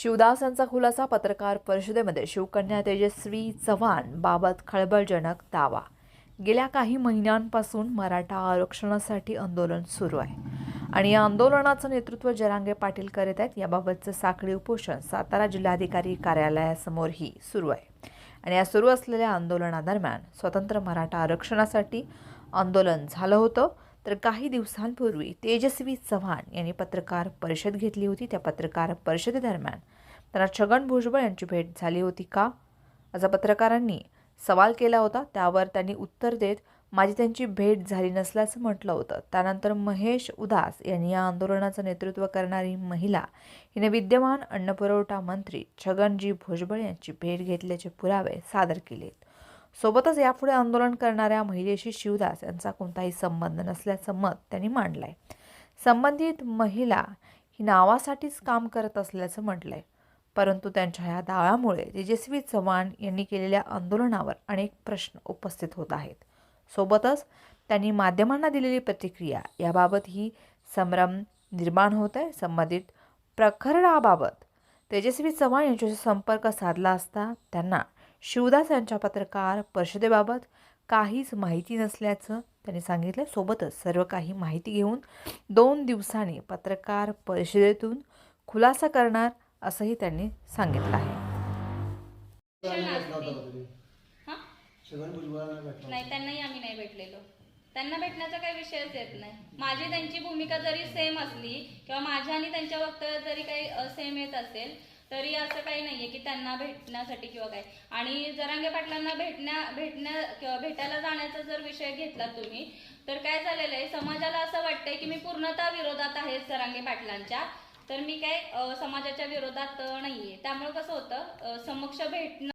शिवदास यांचा खुलासा पत्रकार परिषदेमध्ये शिवकन्या तेजस्वी चव्हाण बाबत खळबळजनक दावा. गेल्या काही महिन्यांपासून मराठा आरक्षणासाठी आंदोलन सुरू आहे आणि या आंदोलनाचं नेतृत्व जरांगे पाटील करीत आहेत. याबाबतचं साखळी उपोषण सातारा जिल्हाधिकारी कार्यालयासमोरही सुरू आहे आणि या सुरू असलेल्या आंदोलनादरम्यान स्वतंत्र मराठा आरक्षणासाठी आंदोलन झालं होतं. तर काही दिवसांपूर्वी तेजस्वी चव्हाण यांनी पत्रकार परिषद घेतली होती. त्या पत्रकार परिषदेदरम्यान त्यांना छगन भुजबळ यांची भेट झाली होती का? असा पत्रकारांनी सवाल केला होता. त्यावर त्यांनी उत्तर देत माझी त्यांची भेट झाली नसल्याचं म्हटलं होतं. त्यानंतर महेश उदास यांनी या आंदोलनाचं नेतृत्व करणारी महिला हिने विद्यमान अन्नपुरवठा मंत्री छगनजी भुजबळ यांची भेट घेतल्याचे पुरावे सादर केलेत. सोबतच यापुढे आंदोलन करणाऱ्या महिलेशी शिवदास यांचा कोणताही संबंध नसल्याचं मत त्यांनी मांडलंय. संबंधित महिला ही नावासाठीच काम करत असल्याचं म्हटलंय. परंतु त्यांच्या ह्या दाव्यामुळे तेजस्वी चव्हाण यांनी केलेल्या आंदोलनावर अनेक प्रश्न उपस्थित होत आहेत. सोबतच त्यांनी माध्यमांना दिलेली प्रतिक्रिया याबाबत ही संभ्रम निर्माण होत आहे संबंधित प्रकरणाबाबत तेजस्वी चव्हाण यांच्याशी संपर्क साधला असता त्यांना शिवदास यांच्या पत्रकार परिषदेबाबत काहीच माहिती नसल्याचं त्यांनी सांगितलं. सोबतच सर्व काही माहिती घेऊन दोन दिवसांनी पत्रकार परिषदेतून खुलासा करणार असंही त्यांनी सांगितलं आहे. हा? नाही त्यांनाही आम्ही नाही भेटलेलो. त्यांना भेटण्याचा काही विषयच येत नाही. माझी त्यांची भूमिका जरी सेम असली किंवा माझ्या आणि त्यांच्या वक्तव्यात जरी काही सेम येत असेल तरी असं काही नाहीये की त्यांना भेटण्यासाठी किंवा काय. आणि जरांगे पाटलांना भेटण्या भेटण्या किंवा भेटायला जाण्याचा जर विषय घेतला तुम्ही तर काय झालेलं आहे समाजाला असं वाटतंय की मी पूर्णतः विरोधात आहे जरांगे पाटलांच्या. तर मी काय समाजाच्या विरोधात नाहीये. त्यामुळे कसं होतं समक्ष भेटणं